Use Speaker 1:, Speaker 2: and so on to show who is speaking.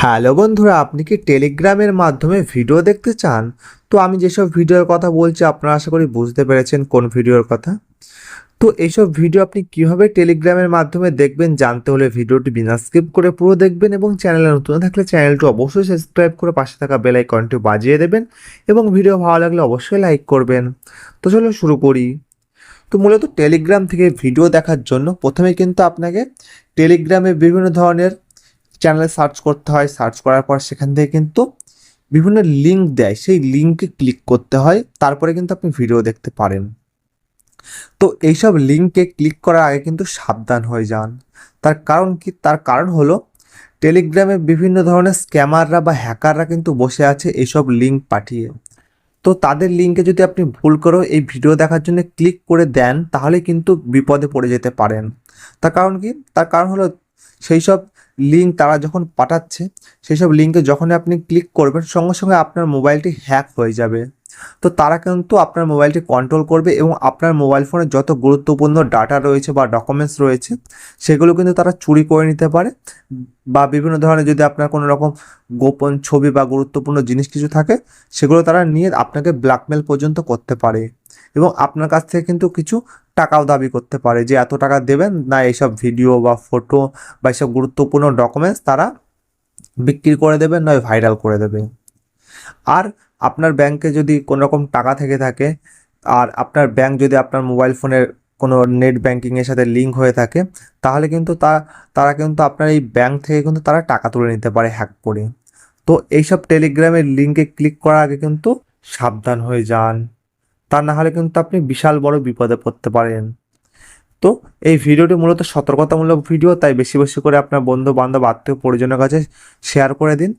Speaker 1: Hello বন্ধুরা, আপনি কি টেলিগ্রামের মাধ্যমে ভিডিও দেখতে চান? তো আমি যেসব ভিডিওর কথা বলছি, আপনারা আশা করি বুঝতে পেরেছেন কোন ভিডিওর কথা। তো এইসব ভিডিও আপনি কীভাবে টেলিগ্রামের মাধ্যমে দেখবেন জানতে হলে ভিডিওটি বিনা স্কিপ করে পুরো দেখবেন এবং চ্যানেলে নতুন থাকলে চ্যানেলটি অবশ্যই সাবস্ক্রাইব করে পাশে থাকা বেল আইকনটি বাজিয়ে দেবেন এবং ভিডিও ভালো লাগলে অবশ্যই লাইক করবেন। তো চলো শুরু করি। তো মূলত টেলিগ্রাম থেকে ভিডিও দেখার জন্য প্রথমে কিন্তু আপনাকে টেলিগ্রামে বিভিন্ন ধরনের চ্যানেলে সার্চ করতে হয় সার্চ করার পর সেখান থেকে কিন্তু বিভিন্ন লিঙ্ক দেয়। সেই লিঙ্কে ক্লিক করতে হয়, তারপরে কিন্তু আপনি ভিডিও দেখতে পারেন। তো এইসব লিঙ্কে ক্লিক করার আগে কিন্তু সাবধান হয়ে যান। তার কারণ কি? তার কারণ হলো টেলিগ্রামে বিভিন্ন ধরনের স্ক্যামাররা বা হ্যাকাররা কিন্তু বসে আছে এইসব লিঙ্ক পাঠিয়ে। তো তাদের লিঙ্কে যদি আপনি ভুল করেও এই ভিডিও দেখার জন্য ক্লিক করে দেন, তাহলে কিন্তু বিপদে পড়ে যেতে পারেন। তার কারণ কি? তার কারণ হলো সেই সব লিঙ্ক তারা যখন পাঠাচ্ছে সেই সব লিঙ্কে যখনই আপনি ক্লিক করবেন, সঙ্গে সঙ্গে আপনার মোবাইলটি হ্যাক হয়ে যাবে। তো তারা কিন্তু আপনার মোবাইলটি কন্ট্রোল করবে এবং আপনার মোবাইল ফোনে যত গুরুত্বপূর্ণ ডাটা রয়েছে বা ডকুমেন্টস রয়েছে, সেগুলো কিন্তু তারা চুরি করে নিতে পারে বা বিভিন্ন ধরনের যদি আপনার কোনো রকম গোপন ছবি বা গুরুত্বপূর্ণ জিনিস কিছু থাকে, সেগুলো তারা নিয়ে আপনাকে ব্ল্যাকমেল পর্যন্ত করতে পারে। এবং আপনার কাছ থেকে কিন্তু কিছু টাকাও দাবি করতে পারে যে এত টাকা দেবেন না এইসব ভিডিও বা ফটো বা এইসব গুরুত্বপূর্ণ ডকুমেন্টস তারা বিক্রি করে দেবে নয় ভাইরাল করে দেবে। আর আপনার ব্যাংকে যদি কোনো রকম টাকা থেকে থাকে, আর আপনার ব্যাংক যদি আপনার মোবাইল ফোনের কোনো নেট ব্যাংকিংয়ের সাথে লিঙ্ক হয়ে থাকে, তাহলে কিন্তু তা, তারা কিন্তু আপনার এই ব্যাংক থেকে কিন্তু তারা টাকা তুলে নিতে পারে হ্যাক করে। তো এইসব টেলিগ্রামের লিঙ্কে ক্লিক করার আগে কিন্তু সাবধান হয়ে যান। তা না হলে কিন্তু আপনি বিশাল বড় বিপদে পড়তে পারেন। তো এই ভিডিওটি মূলত সতর্কতামূলক ভিডিও, তাই বেশি বেশি করে আপনার বন্ধু বান্ধব আত্মীয় পরিজনের কাছে শেয়ার করে দিন।